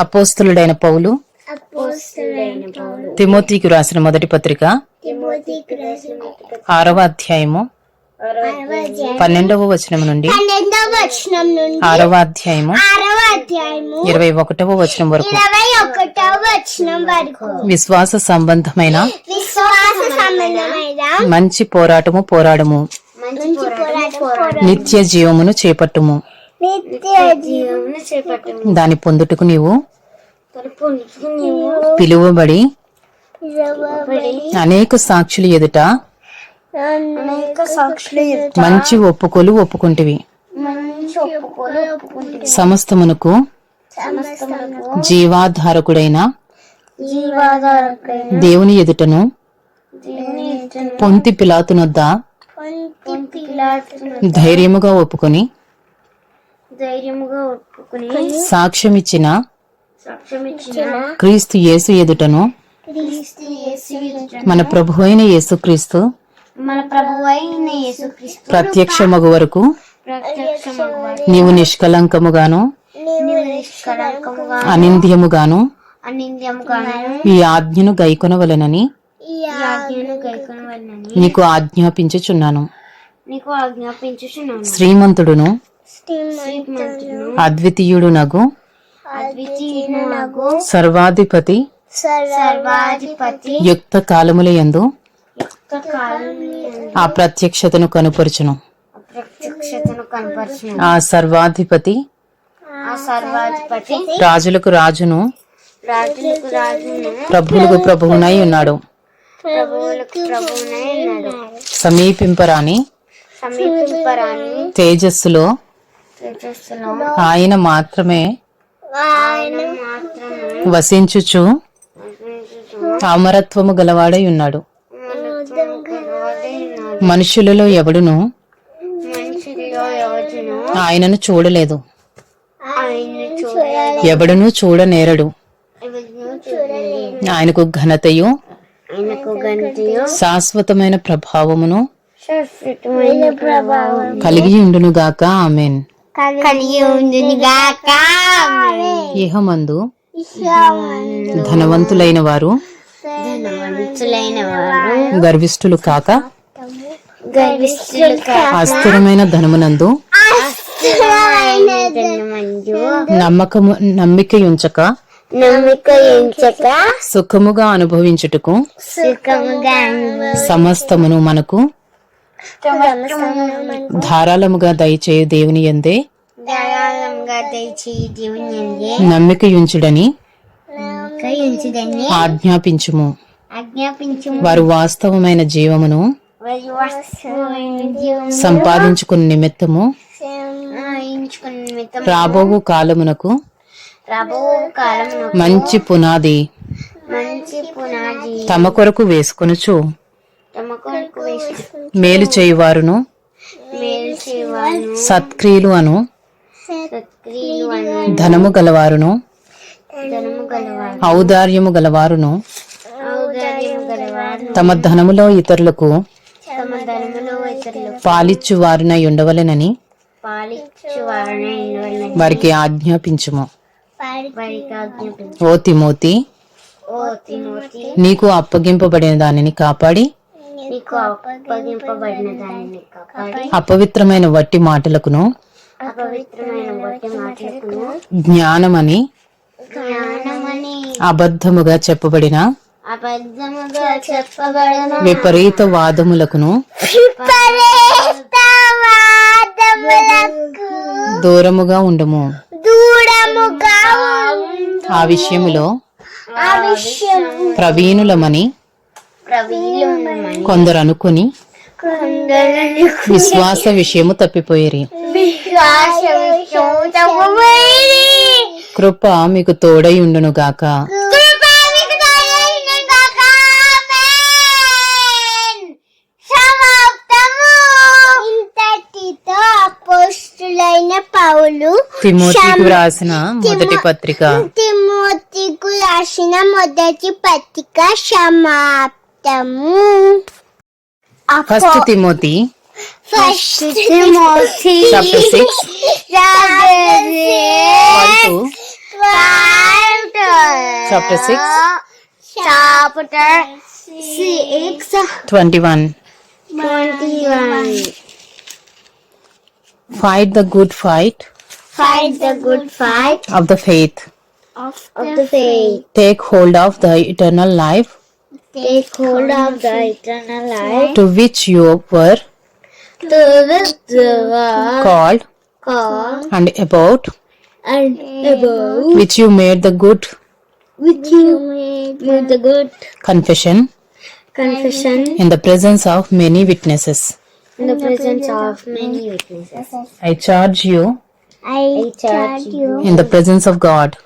అపోస్తులుడైన పౌలు. తిమోతికి రాసిన మొదటి పత్రిక. ఆరవ అధ్యాయము. పన్నెండవ వచనం నుండి. ఆరవ అధ్యాయము. ఇరవై ఒకటవ వచనం వరకు. విశ్వాస సంబంధమైన మంచి పోరాటము పోరాడము. నిత్య జీవమును చేపట్టము. దాని పొందుటకు నీవు పిలువబడి అనేక సాక్షులు ఎదుట మంచి ఒప్పుకోలు ఒప్పుకుంటివి. మంచి ఒప్పుకోలు ఒప్పుకుంటుంది సమస్తమునకు సమస్తమునకు జీవాధారకుడైన దేవుని ఎదుటను పొంతి పిలాతునొద్ద ధైర్యముగా ఒప్పుకొని ధైర్యముగా ఒప్పుకుని సాక్ష్యం ఇచ్చిన క్రీస్తు యేసు ఎదుటను క్రీస్తు యేసు ఎదుట మన ప్రభు అయిన యేసుక్రీస్తు మన ప్రభు అయిన యేసుక్రీస్తు ప్రత్యక్షమగు వరకు నీవు నిష్కలంకముగాను అనింద్యముగాను అనింద్యముగాను ఈ ఆజ్ఞను గైకొనవలెనని ఈ ఆజ్ఞను గైకొనవలనని నీకు ఆజ్ఞాపించుచున్నాను. నీకు ఆజ్ఞాపించుచున్నాను. శ్రీమంతుడును అద్వితీయుడునగు అద్వితీయునగు సర్వాధిపతి. సర్వాధిపతి. యుక్త యుక్త కాలములందు ఆ ప్రత్యక్షతను కనుపరుచును. ఆ సర్వాధిపతి. రాజులకు రాజును. ప్రభువులకు ప్రభువునై ఉన్నాడు. సమీపింపరాని. తేజస్సులో. ఆయన మాత్రమే వసించుచు అమరత్వము గలవాడై ఉన్నాడు. మనుషులలో ఎవడును ఆయనను చూడలేదు. ఎవడును చూడనేరడు. ఆయనకు ఘనతయు శాశ్వతమైన ప్రభావమును కలిగి ఉండునుగాక. ఆమెన్. కలిగి ధనవంతులైన వారు ధనవంతులైన వారు గర్విష్ఠులు కాక గర్విష్ఠులు అస్థిరమైన ధనమునందు నమ్మకము నమ్మిక ఎంచక సుఖముగా అనుభవించుటకు సుఖముగా సమస్తమును మనకు ధారాళముగా దయచేయు దేవుని ఎందే నమ్మిక ఎంచుదని ఆజ్ఞాపించుము. ఆజ్ఞాపించు వారు వాస్తవమైన జీవమును సంపాదించుకున్న నిమిత్తము రాబోవు కాలమునకు రాబో కాలంలో మంచి పునాది మంచి పునాది తమ కొరకు వేసుకొనుచు. మేలు చేయువారును. సత్క్రియలు అను ధనము గలవారును. ఔదార్యము గలవారును. తమ ధనములో ఇతరులకు పాలిచ్చు వారునై ఉండవలెనని వారికి ఆజ్ఞాపించుము. ఓ తిమోతి నీకు అప్పగింపబడిన దానిని కాపాడి అపవిత్రమైన వట్టి మాటలకును జ్ఞానమని అబద్ధముగా చెప్పబడిన విపరీత వాదములకును దూరముగా ఉండము. దూరముగా ఆ విషయములో ప్రవీణులమని కొందరు అనుకుని విశ్వాస విషయము తప్పిపోయిరి. తప్పుపోయింది. కృప మీకు తోడై పౌలు తిమోతికి వ్రాసిన మొదటి పత్రిక. తిమోతికు రాసిన మొదటి పత్రిక Temu. First Timothy. First Timothy. Chapter 6. Chapter 6. 1 Chapter 6. Chapter 21. 21. Fight the good fight. Fight the good fight. Of the faith. Of, of the faith. Take hold of the eternal life Take hold of the eternal life to which you were to which you were called called and about and above which you made the good which you made with the good confession confession in the presence of many witnesses. in the presence of many witnesses. I charge you I charge you in the presence of God,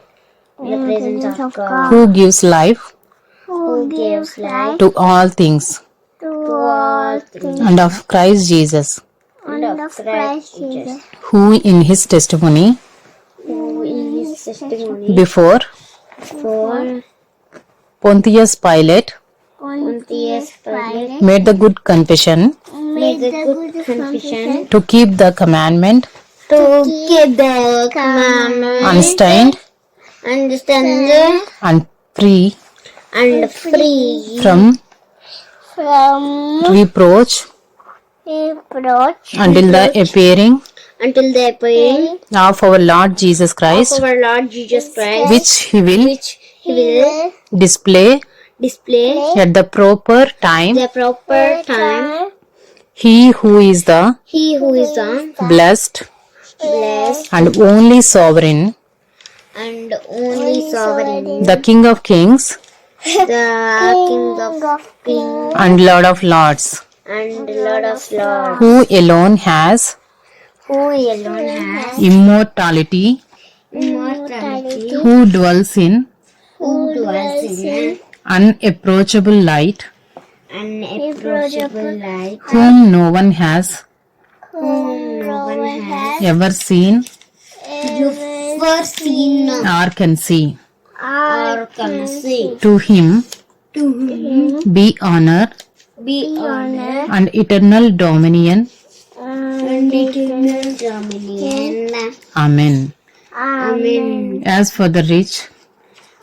in the presence of God who gives life who gives life to all things, to all things. And of Christ Jesus, and of Christ Jesus. Who in his testimony who in his testimony before for Pontius Pilate Pontius Pilate made the good confession made the good confession to keep the commandment to keep the commandment unstained understand and free and free. from? From reproach reproach until the appearing? Until the appearing. Of our Lord Jesus Christ, of our Lord Jesus Christ, which he will which He will display? display at the proper time. the proper time. He who is the He who is the blessed blessed and only sovereign, and only sovereign, the King of kings the King of kings. And Lord of lords, and Lord of lords, who alone has who alone has immortality, immortality, who dwells in who dwells in unapproachable light, unapproachable light, whom no one has whom no one has ever seen? ever seen. Or can see. Or can. Mm-hmm. To him To him be honor be honor and eternal dominion. and mm-hmm. eternal dominion. Amen. Amen. As for the rich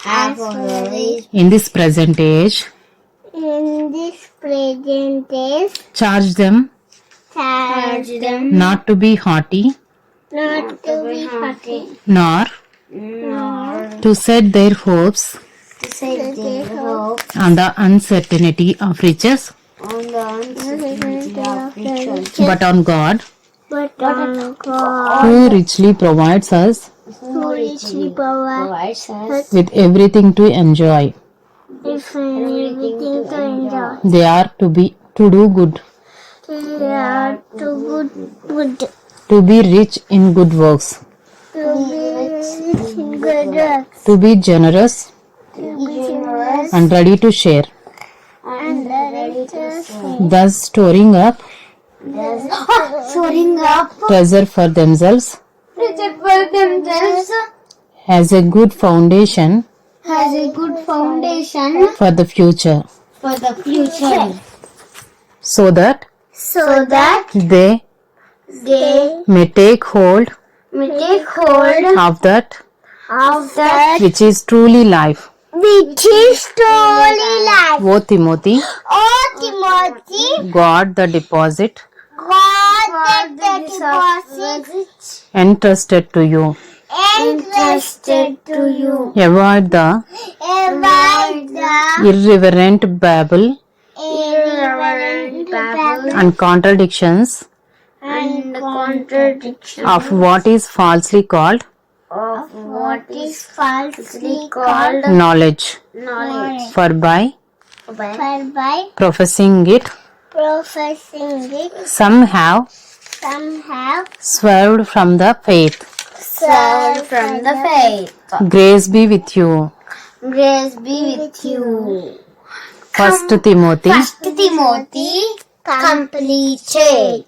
As always, in this present age, in this present days, charge them charge them not to be haughty, not to be haughty, nor nor to set their hopes. To set their hope on the uncertainty of riches, on the uncertainty of riches, but on God, but on God, who richly provides us. Who richly provides us. With everything to enjoy. everything to enjoy. They are to be to do good, They are to good, good, to be rich in good works, to be rich in good to be generous to be generous and ready to share, and ready to share. thus storing up Soaring up, treasure for themselves. Protect for themselves. As a good foundation has a good foundation for the future, for the future, so that so that they they may take hold take hold of that. Of that. which is truly life. which is truly life. O Timothy, Oh Timothy, God the deposit. God the deposit. Entrusted to you. entrusted to you. Avoid the Avoid the irreverent babble. irreverent babble. And contradictions contradiction of what is falsely called of what is falsely called knowledge. knowledge. For by For by professing it, professing it, some have some have swerved from the faith. served from the faith. Grace be with you. Grace be with you. First Timothy First Timothy completed.